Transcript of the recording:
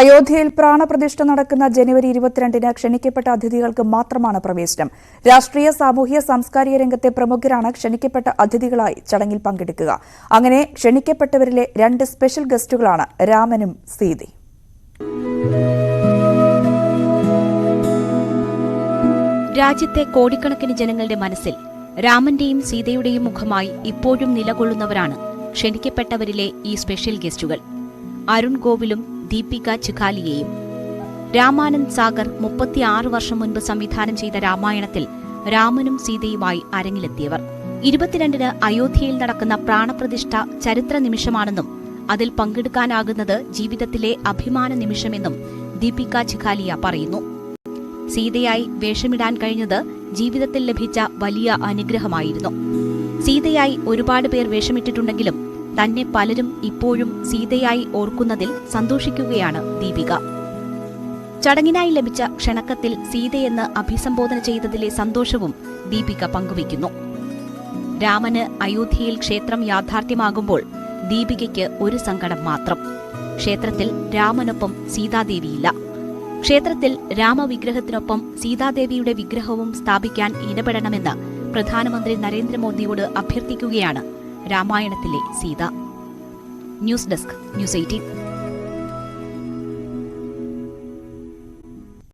അയോധ്യയിൽ പ്രാണപ്രതിഷ്ഠ നടക്കുന്ന ജനുവരി ഇരുപത്തിരണ്ടിന് ക്ഷണിക്കപ്പെട്ട അതിഥികൾക്ക് മാത്രമാണ് പ്രവേശനം. രാഷ്ട്രീയ സാമൂഹ്യ സാംസ്കാരിക രംഗത്തെ പ്രമുഖരാണ് ക്ഷണിക്കപ്പെട്ട അതിഥികളായി ചടങ്ങിൽ പങ്കെടുക്കുക. അങ്ങനെ ക്ഷണിക്കപ്പെട്ടവരിലെ രണ്ട് സ്പെഷ്യൽ ഗസ്റ്റുകളാണ് രാമനും സീതി. രാജ്യത്തെ കോടിക്കണക്കിന് ജനങ്ങളുടെ മനസ്സിൽ രാമന്റെയും സീതയുടെയും മുഖമായി ഇപ്പോഴും നിലകൊള്ളുന്നവരാണ് ക്ഷണിക്കപ്പെട്ടവരിലെ ഈ സ്പെഷ്യൽ ഗസ്റ്റുകൾ. അരുൺ ഗോവിലും ദീപിക ചുഖാലിയെയും. രാമാനന്ദ് സാഗർ മുപ്പത്തിയാറ് വർഷം മുൻപ് സംവിധാനം ചെയ്ത രാമായണത്തിൽ രാമനും സീതയുമായി അരങ്ങിലെത്തിയവർ. ഇരുപത്തിരണ്ടിന് അയോധ്യയിൽ നടക്കുന്ന പ്രാണപ്രതിഷ്ഠ ചരിത്ര നിമിഷമാണെന്നും അതിൽ പങ്കെടുക്കാനാകുന്നത് ജീവിതത്തിലെ അഭിമാന നിമിഷമെന്നും ദീപിക ചിഖാലിയ പറയുന്നു. സീതയായി വേഷമിടാൻ കഴിഞ്ഞത് ജീവിതത്തിൽ ലഭിച്ച വലിയ അനുഗ്രഹമായിരുന്നു. സീതയായി ഒരുപാട് പേർ വേഷമിട്ടിട്ടുണ്ടെങ്കിലും തന്നെ പലരും ഇപ്പോഴും സീതയായി ഓർക്കുന്നതിൽ സന്തോഷിക്കുകയാണ് ദീപിക. ചടങ്ങിനായി ലഭിച്ച ക്ഷണക്കത്തിൽ സീതയെന്ന് അഭിസംബോധന ചെയ്തതിലെ സന്തോഷവും ദീപിക പങ്കുവയ്ക്കുന്നു. രാമന് അയോധ്യയിൽ ക്ഷേത്രം യാഥാർത്ഥ്യമാകുമ്പോൾ ദീപികയ്ക്ക് ഒരു സങ്കടം മാത്രം. ക്ഷേത്രത്തിൽ രാമനൊപ്പം സീതാദേവിയില്ല. ക്ഷേത്രത്തിൽ രാമവിഗ്രഹത്തിനൊപ്പം സീതാദേവിയുടെ വിഗ്രഹവും സ്ഥാപിക്കാൻ ഇടപെടണമെന്ന് പ്രധാനമന്ത്രി നരേന്ദ്രമോദിയോട് അഭ്യർത്ഥിക്കുകയാണ് രാമായണത്തിലെ Sita. News desk news eighteen.